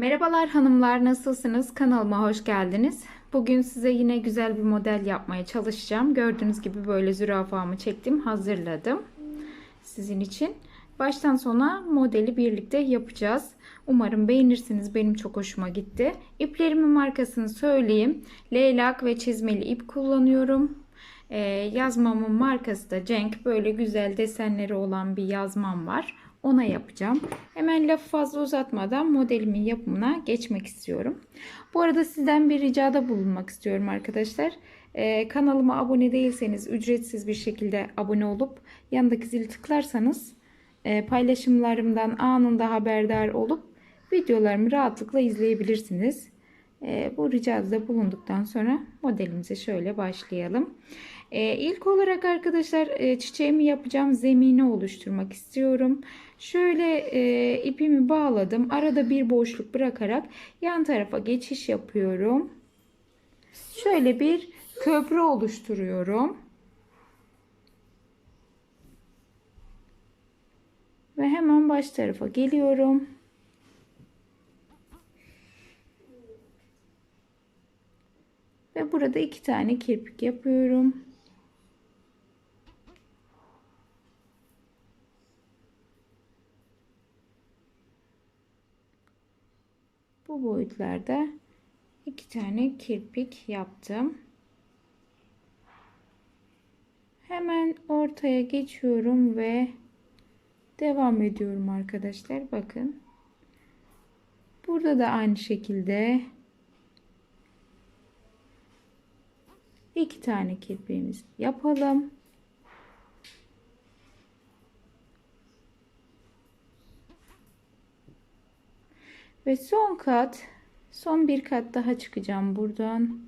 Merhabalar hanımlar nasılsınız? Kanalıma hoş geldiniz. Bugün size yine güzel bir model yapmaya çalışacağım. Gördüğünüz gibi böyle zürafamı çektim, hazırladım sizin için. Baştan sona modeli birlikte yapacağız. Umarım beğenirsiniz. Benim çok hoşuma gitti. İplerimin markasını söyleyeyim. Leylak ve çizmeli ip kullanıyorum. Ee, yazmamın markası da Cenk. Böyle güzel desenleri olan bir yazmam var. Ona yapacağım. Hemen lafı fazla uzatmadan modelimin yapımına geçmek istiyorum. Bu arada sizden bir ricada bulunmak istiyorum arkadaşlar. Ee, kanalıma abone değilseniz ücretsiz bir şekilde abone olup yanındaki zili tıklarsanız e, paylaşımlarımdan anında haberdar olup videolarımı rahatlıkla izleyebilirsiniz. E, bu ricada bulunduktan sonra modelimize şöyle başlayalım. E, ilk olarak arkadaşlar e, çiçeğimi yapacağım zemini oluşturmak istiyorum. Şöyle e, ipimi bağladım. Arada bir boşluk bırakarak yan tarafa geçiş yapıyorum. Şöyle bir köprü oluşturuyorum. Ve hemen baş tarafa geliyorum. Ve burada iki tane kirpik yapıyorum. Bu boyutlarda iki tane kirpik yaptım. Hemen ortaya geçiyorum ve devam ediyorum arkadaşlar. Bakın. Burada da aynı şekilde iki tane kirpiğimizi yapalım. Ve son kat son bir kat daha çıkacağım buradan.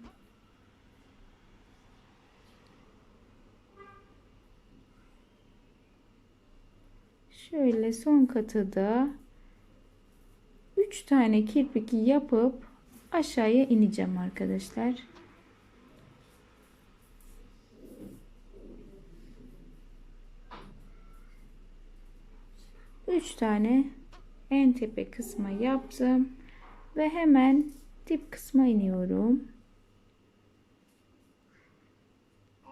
Şöyle son katı da 3 tane kirpik yapıp aşağıya ineceğim arkadaşlar. Üç tane en tepe kısma yaptım ve hemen dip kısma iniyorum.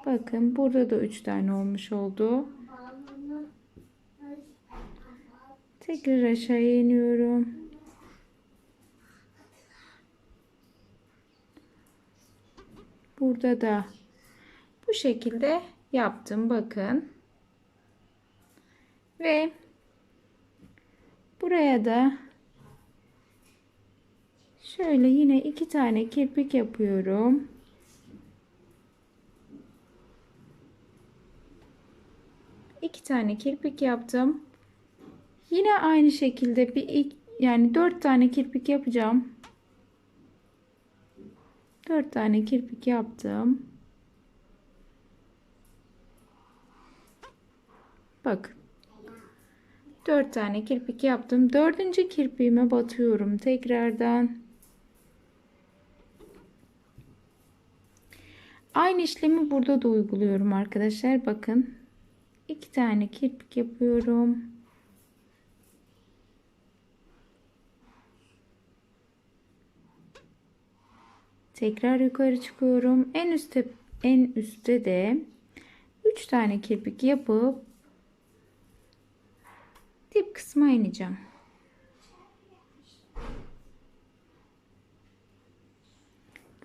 Bakın burada da üç tane olmuş oldu. Tekrar aşağıya iniyorum. Burada da bu şekilde yaptım bakın. Ve buraya da şöyle yine iki tane kirpik yapıyorum. İki tane kirpik yaptım. Yine aynı şekilde bir yani dört tane kirpik yapacağım. Dört tane kirpik yaptım. Bak. Dört tane kirpik yaptım. Dördüncü kirpiğime batıyorum tekrardan. Aynı işlemi burada da uyguluyorum arkadaşlar. Bakın. iki tane kirpik yapıyorum. Tekrar yukarı çıkıyorum. En üstte en üstte de 3 tane kirpik yapıp dip kısma ineceğim.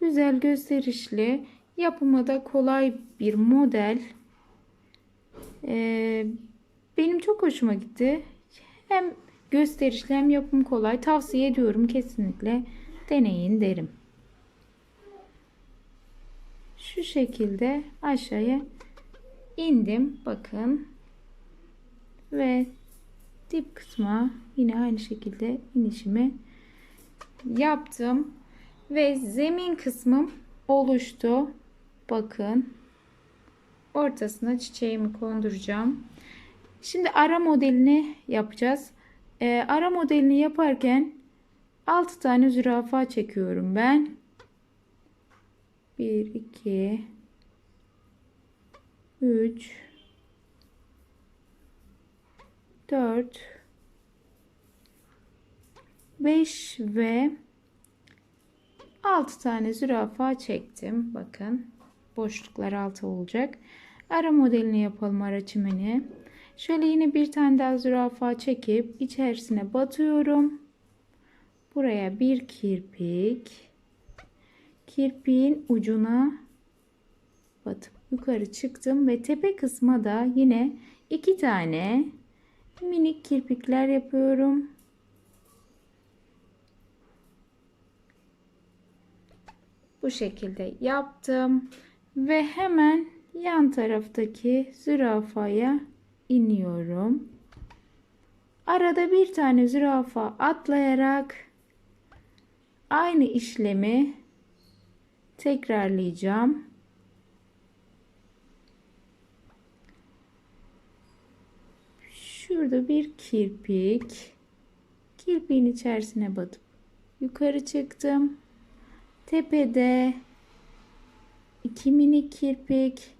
Güzel gösterişli yapımı da kolay bir model. Ee, benim çok hoşuma gitti. Hem gösterişli hem yapım kolay. Tavsiye ediyorum kesinlikle deneyin derim şu şekilde aşağıya indim. Bakın. Ve dip kısma yine aynı şekilde inişimi yaptım. Ve zemin kısmım oluştu. Bakın. Ortasına çiçeğimi konduracağım. Şimdi ara modelini yapacağız. Ee, ara modelini yaparken 6 tane zürafa çekiyorum ben. 1 2 3 4 5 ve 6 tane zürafa çektim. Bakın boşluklar 6 olacak. Ara modelini yapalım ara çimeni. Şöyle yine bir tane daha zürafa çekip içerisine batıyorum. Buraya bir kirpik. Kirpiğin ucuna batıp yukarı çıktım ve tepe kısma da yine iki tane minik kirpikler yapıyorum. Bu şekilde yaptım ve hemen yan taraftaki zürafaya iniyorum. Arada bir tane zürafa atlayarak aynı işlemi tekrarlayacağım. Şurada bir kirpik. Kirpiğin içerisine batıp yukarı çıktım. Tepede iki minik kirpik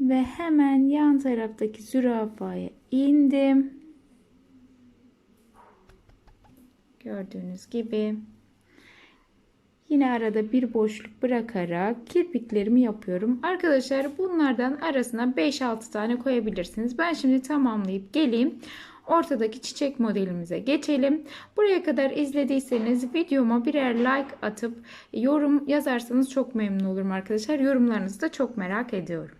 ve hemen yan taraftaki zürafaya indim. Gördüğünüz gibi yine arada bir boşluk bırakarak kirpiklerimi yapıyorum. Arkadaşlar bunlardan arasına 5-6 tane koyabilirsiniz. Ben şimdi tamamlayıp geleyim. Ortadaki çiçek modelimize geçelim. Buraya kadar izlediyseniz videoma birer like atıp yorum yazarsanız çok memnun olurum arkadaşlar. Yorumlarınızı da çok merak ediyorum.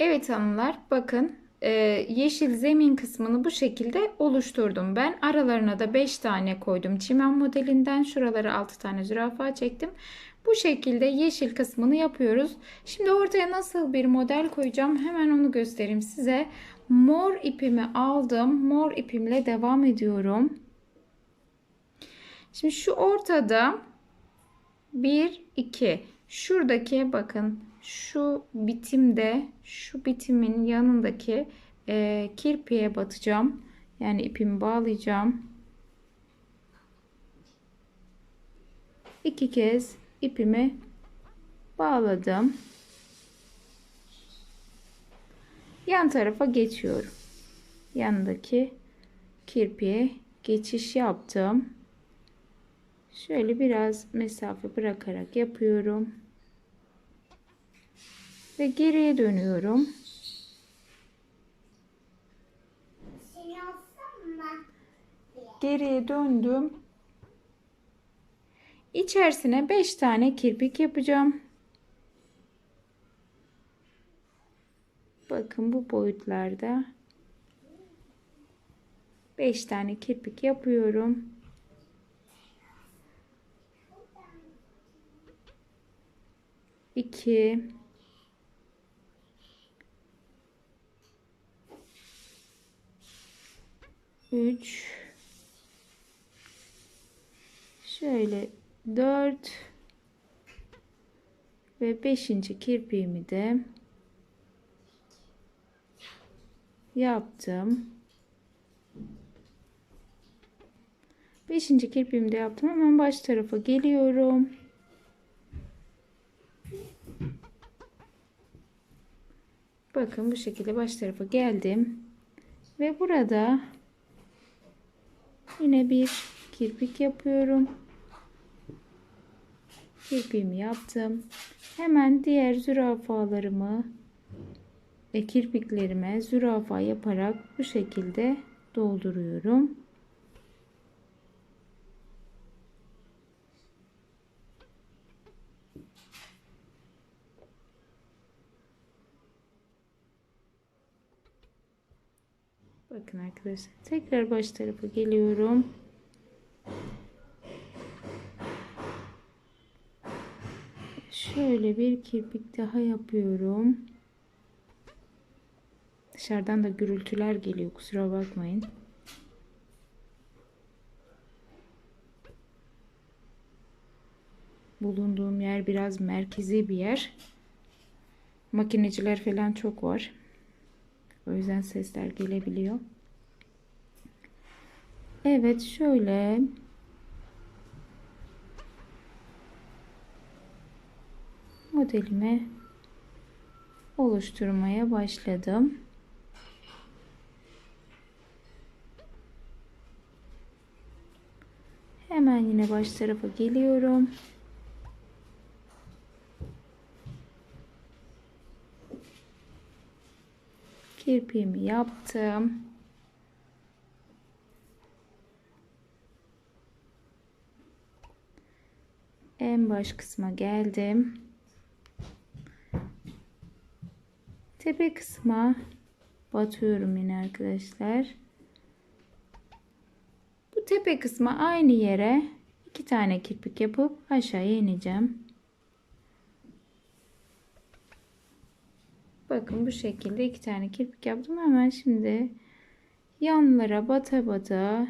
Evet hanımlar bakın e, yeşil zemin kısmını bu şekilde oluşturdum ben. Aralarına da 5 tane koydum çimen modelinden. Şuralara 6 tane zürafa çektim. Bu şekilde yeşil kısmını yapıyoruz. Şimdi ortaya nasıl bir model koyacağım hemen onu göstereyim size. Mor ipimi aldım. Mor ipimle devam ediyorum. Şimdi şu ortada 1 2 şuradaki bakın şu bitimde şu bitimin yanındaki e, kirpiğe batacağım. Yani ipimi bağlayacağım. İki kez ipimi bağladım. Yan tarafa geçiyorum. Yanındaki kirpiğe geçiş yaptım. Şöyle biraz mesafe bırakarak yapıyorum. Ve geriye dönüyorum. Geriye döndüm. İçerisine 5 tane kirpik yapacağım. Bakın bu boyutlarda 5 tane kirpik yapıyorum. İki, üç, şöyle dört ve beşinci kirpiğimi de yaptım. Beşinci kirpiğimi de yaptım. Hemen baş tarafa geliyorum. Bakın bu şekilde baş tarafa geldim. Ve burada yine bir kirpik yapıyorum. Kirpiğimi yaptım. Hemen diğer zürafalarımı ve kirpiklerime zürafa yaparak bu şekilde dolduruyorum. Bakın arkadaşlar tekrar baş tarafa geliyorum. Şöyle bir kirpik daha yapıyorum. Dışarıdan da gürültüler geliyor kusura bakmayın. Bulunduğum yer biraz merkezi bir yer. Makineciler falan çok var. O yüzden sesler gelebiliyor. Evet şöyle modelimi oluşturmaya başladım. Hemen yine baş tarafa geliyorum. Kirpiğimi yaptım. En baş kısma geldim. Tepe kısma batıyorum yine arkadaşlar. Bu tepe kısma aynı yere iki tane kirpik yapıp aşağıya ineceğim. Bakın bu şekilde iki tane kirpik yaptım. Hemen şimdi yanlara bata bata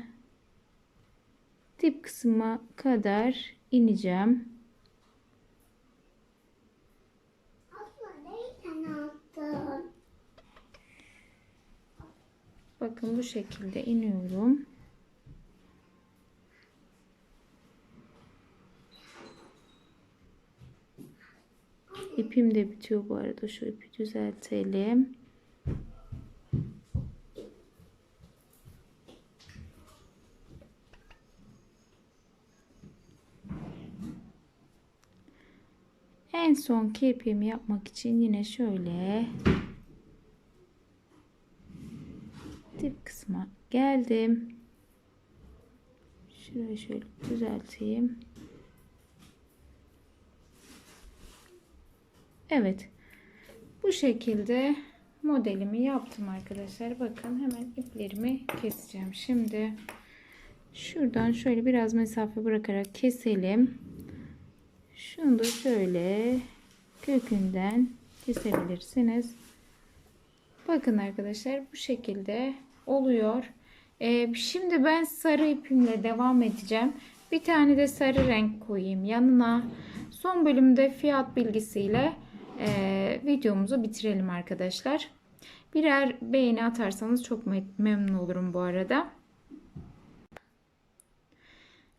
dip kısma kadar ineceğim. Bakın bu şekilde iniyorum. İpim de bitiyor bu arada. Şu ipi düzeltelim. En son kirpiğimi yapmak için yine şöyle dip kısma geldim. Şurayı şöyle düzelteyim. Evet. Bu şekilde modelimi yaptım arkadaşlar. Bakın hemen iplerimi keseceğim. Şimdi şuradan şöyle biraz mesafe bırakarak keselim. Şunu da şöyle kökünden kesebilirsiniz. Bakın arkadaşlar bu şekilde oluyor. Ee, şimdi ben sarı ipimle devam edeceğim. Bir tane de sarı renk koyayım yanına. Son bölümde fiyat bilgisiyle e, videomuzu bitirelim arkadaşlar. Birer beğeni atarsanız çok memnun olurum bu arada.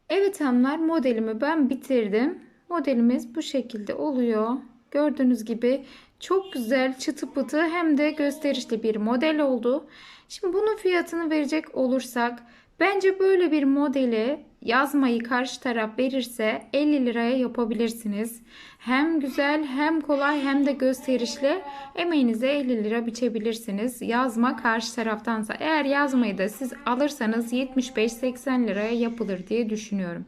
Evet hanımlar modelimi ben bitirdim. Modelimiz bu şekilde oluyor. Gördüğünüz gibi çok güzel çıtı pıtı hem de gösterişli bir model oldu. Şimdi bunun fiyatını verecek olursak bence böyle bir modeli yazmayı karşı taraf verirse 50 liraya yapabilirsiniz. Hem güzel hem kolay hem de gösterişli emeğinize 50 lira biçebilirsiniz. Yazma karşı taraftansa eğer yazmayı da siz alırsanız 75-80 liraya yapılır diye düşünüyorum.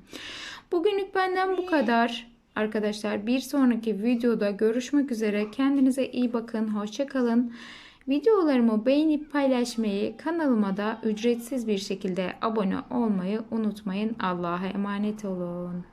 Bugünlük benden bu kadar. Arkadaşlar bir sonraki videoda görüşmek üzere. Kendinize iyi bakın. Hoşçakalın. Videolarımı beğenip paylaşmayı, kanalıma da ücretsiz bir şekilde abone olmayı unutmayın. Allah'a emanet olun.